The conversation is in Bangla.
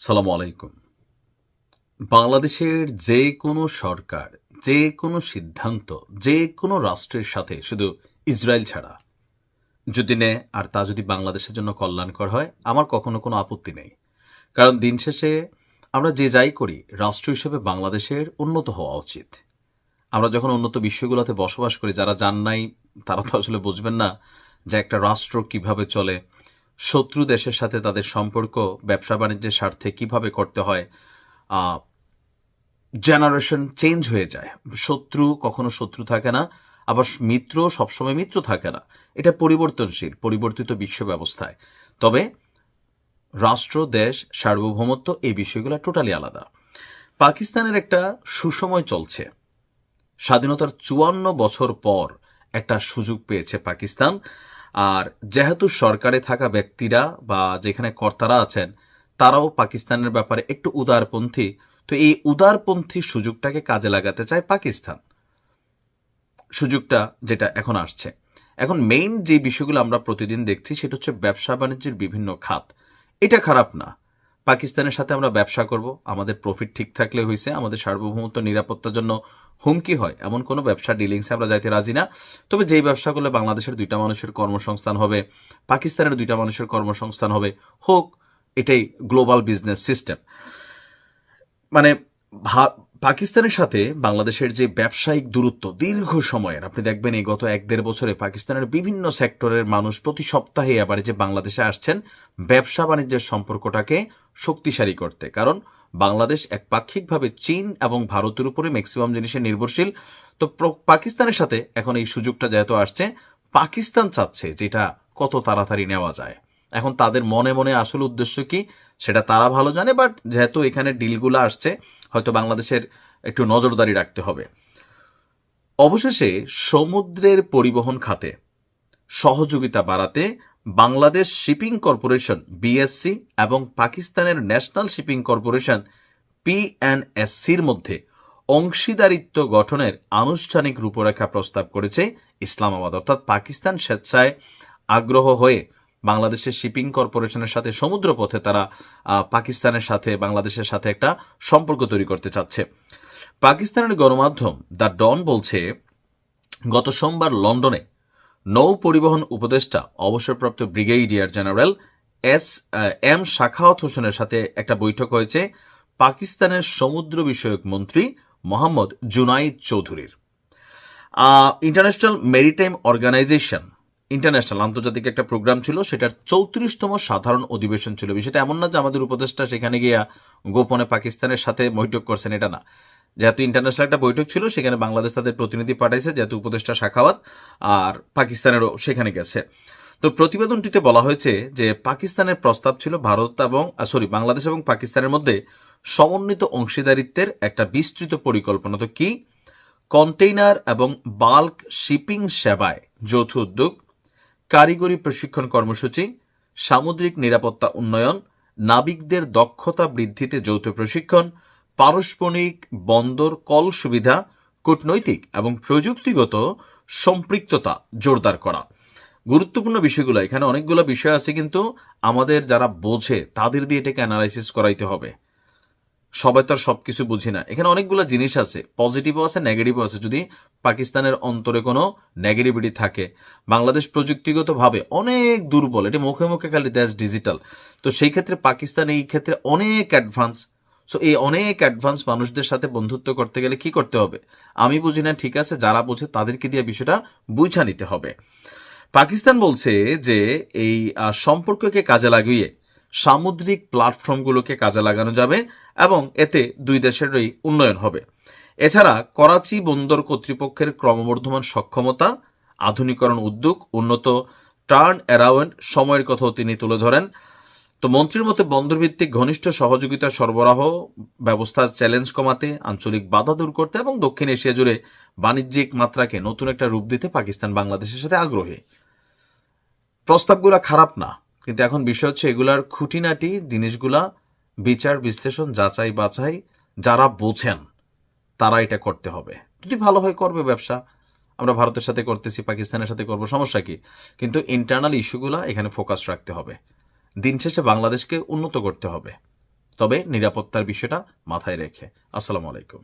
সালাম আলাইকুম। বাংলাদেশের যে কোনো সরকার যে কোনো সিদ্ধান্ত যে কোনো রাষ্ট্রের সাথে শুধু ইসরায়েল ছাড়া। যদি নেয় আর তা যদি বাংলাদেশের জন্য কল্যাণকর হয়, আমার কখনো কোনো আপত্তি নেই। কারণ দিন শেষে আমরা যে যাই করি, রাষ্ট্র হিসেবে বাংলাদেশের উন্নত হওয়া উচিত। আমরা যখন উন্নত বিশ্বগুলোতে বসবাস করি, যারা জান নাই, তারা তো আসলে বুঝবেন না যে একটা রাষ্ট্র কীভাবে চলে শত্রু দেশের সাথে তাদের সম্পর্ক, ব্যবসা বাণিজ্যের স্বার্থে কীভাবে করতে হয় জেনারেশন চেঞ্জ হয়ে যায়। শত্রু কখনো শত্রু থাকে না, আবার মিত্র সবসময় মিত্র থাকে না। এটা পরিবর্তনশীল, পরিবর্তিত বিশ্ব ব্যবস্থায়। তবে রাষ্ট্র, দেশ, সার্বভৌমত্ব এই বিষয়গুলো টোটালি আলাদা। পাকিস্তানের একটা সুসময় চলছে। স্বাধীনতার চুয়ান্ন বছর পর একটা সুযোগ পেয়েছে পাকিস্তান। আর যেহেতু সরকারে থাকা ব্যক্তিরা বা যেখানে কর্তারা আছেন, তারাও পাকিস্তানের ব্যাপারে একটু উদারপন্থী। তো এই উদারপন্থী সুযোগটাকে কাজে লাগাতে চায় পাকিস্তান। সুযোগটা যেটা এখন আসছে। এখন মেইন যে বিষয়গুলো আমরা প্রতিদিন দেখছি, সেটা হচ্ছে ব্যবসা বাণিজ্যের বিভিন্ন খাত। এটা খারাপ না। পাকিস্তানের সাথে আমরা ব্যবসা করব, আমাদের প্রফিট ঠিক থাকলে হয়েছে আমাদের সার্বভৌমত্ব নিরাপত্তার জন্য হুমকি হয়, এমন কোনো ব্যবসা ডিলিংসে আমরা যাইতে রাজি না। তবে যেই ব্যবসা করলে বাংলাদেশের দুইটা মানুষের কর্মসংস্থান হবে, পাকিস্তানের দুইটা মানুষের কর্মসংস্থান হবে, হোক, এটাই গ্লোবাল বিজনেস সিস্টেম মানে পাকিস্তানের সাথে বাংলাদেশের যে ব্যবসায়িক দূরত্ব দীর্ঘ সময়ের, আপনি দেখবেন এই গত এক দেড় বছরে পাকিস্তানের বিভিন্ন সেক্টরের মানুষ প্রতি সপ্তাহে এবারে যে বাংলাদেশে আসছেন, ব্যবসা বাণিজ্যের সম্পর্কটাকে শক্তিশালী করতে। কারণ বাংলাদেশ একপাক্ষিকভাবে চীন এবং ভারতের উপরে ম্যাক্সিমাম জিনিসে নির্ভরশীল। তো পাকিস্তানের সাথে এখন এই সুযোগটা যেহেতু আসছে, পাকিস্তান চাচ্ছে যেটা কত তাড়াতাড়ি নেওয়া যায়। এখন তাদের মনে মনে আসল উদ্দেশ্য কি সেটা তারা ভালো জানে বাট যেহেতু এখানে ডিলগুলো আসছে, হয়তো বাংলাদেশের একটু নজরদারি রাখতে হবে। অবশেষে সমুদ্রের পরিবহন খাতে সহযোগিতা বাড়াতে বাংলাদেশ শিপিং কর্পোরেশন বিএসসি এবং পাকিস্তানের ন্যাশনাল শিপিং কর্পোরেশন পিএনএসসির মধ্যে অংশীদারিত্ব গঠনের আনুষ্ঠানিক রূপরেখা প্রস্তাব করেছে ইসলামাবাদ, অর্থাৎ পাকিস্তান স্বেচ্ছায় আগ্রহ হয়ে বাংলাদেশের শিপিং কর্পোরেশনের সাথে সমুদ্রপথে তারা পাকিস্তানের সাথে, বাংলাদেশের সাথে একটা সম্পর্ক তৈরি করতে চাচ্ছে। পাকিস্তানের গণমাধ্যম দ্য ডন বলছে, গত সোমবার লন্ডনে নৌ পরিবহন উপদেষ্টা, অবসরপ্রাপ্ত brigadier general S M Sakhawat হোসেনের সাথে একটা বৈঠক হয়েছে পাকিস্তানের সমুদ্র বিষয়ক মন্ত্রী মোহাম্মদ জুনাইদ চৌধুরীর। ইন্টারন্যাশনাল মেরিটাইম অর্গানাইজেশন ইন্টারন্যাশনাল আন্তর্জাতিক একটা প্রোগ্রাম ছিল, সেটার চৌত্রিশতম সাধারণ অধিবেশন ছিল। বিষয়টা এমন না যে আমাদের উপদেষ্টা সেখানে গিয়া গোপনে পাকিস্তানের সাথে বৈঠক করছেন, এটা না। যেহেতু ইন্টারন্যাশনাল একটা বৈঠক ছিল, সেখানে বাংলাদেশ তাদের প্রতিনিধি পাঠাইছে, যেহেতু উপদেষ্টা শাখাওয়াত, আর পাকিস্তানেরও সেখানে গেছে। তো প্রতিবেদনটিতে বলা হয়েছে যে পাকিস্তানের প্রস্তাব ছিল ভারত এবং সরি বাংলাদেশ এবং পাকিস্তানের মধ্যে সমন্বিত অংশীদারিত্বের একটা বিস্তৃত পরিকল্পনা। তো কি? কন্টেইনার এবং বাল্ক শিপিং সেবায় যৌথ উদ্যোগ কারিগরি প্রশিক্ষণ কর্মসূচি, সামুদ্রিক নিরাপত্তা উন্নয়ন, নাবিকদের দক্ষতা বৃদ্ধিতে যৌথ প্রশিক্ষণ, পারস্পরিক বন্দর কল সুবিধা, কূটনৈতিক এবং প্রযুক্তিগত সম্পৃক্ততা জোরদার করা। গুরুত্বপূর্ণ বিষয়গুলো, এখানে অনেকগুলো বিষয় আছে, কিন্তু আমাদের যারা বোঝে তাদের দিয়ে এটাকে অ্যানালাইসিস করাইতে হবে। সবাই তো আর সবকিছু বুঝি না। এখানে অনেকগুলো জিনিস আছে পজিটিভও আছে নেগেটিভও আছে। যদি পাকিস্তানের অন্তরে কোনো নেগেটিভিটি থাকে, বাংলাদেশ প্রযুক্তিগতভাবে অনেক দুর্বল, এটি মুখে মুখে খালি দেশ ডিজিটাল তো সেই ক্ষেত্রে পাকিস্তান এই ক্ষেত্রে অনেক অ্যাডভান্স সো এই অনেক অ্যাডভান্স মানুষদের সাথে বন্ধুত্ব করতে গেলে কি করতে হবে? আমি বুঝি না, ঠিক আছে, যারা বোঝে তাদেরকে দিয়ে বিষয়টা বুঝা নিতে হবে। পাকিস্তান বলছে যে এই সম্পর্ককে কাজে লাগিয়ে সামুদ্রিক প্ল্যাটফর্মগুলোকে কাজে লাগানো যাবে এবং এতে দুই দেশেরই উন্নয়ন হবে। এছাড়া করাচি বন্দর কর্তৃপক্ষের ক্রমবর্ধমান সক্ষমতা, আধুনিকরণ উদ্যোগ, উন্নত টার্ন অ্যারাউন্ড সময়ের কথাও তিনি তুলে ধরেন। তো মন্ত্রীর মতে বন্দরভিত্তিক ঘনিষ্ঠ সহযোগিতা সরবরাহ ব্যবস্থার চ্যালেঞ্জ কমাতে, আঞ্চলিক বাধা দূর করতে এবং দক্ষিণ এশিয়া জুড়ে বাণিজ্যিক মাত্রাকে নতুন একটা রূপ দিতে পাকিস্তান বাংলাদেশের সাথে আগ্রহী। প্রস্তাবগুলো খারাপ না। কিন্তু এখন বিষয় হচ্ছে এগুলার খুঁটিনাটি, জিনিসগুলা, বিচার, বিশ্লেষণ, যাচাই, বাছাই, যারা বোঝেন, তারা এটা করতে হবে। যদি ভালো হয় করবে ব্যবসা। আমরা ভারতের সাথে করতেছি, পাকিস্তানের সাথে করব, সমস্যা কি? কিন্তু ইন্টারনাল ইস্যুগুলা এখানে ফোকাস রাখতে হবে। দিন শেষে বাংলাদেশকে উন্নত করতে হবে। তবে নিরাপত্তার বিষয়টা মাথায় রেখে। আসসালামু আলাইকুম।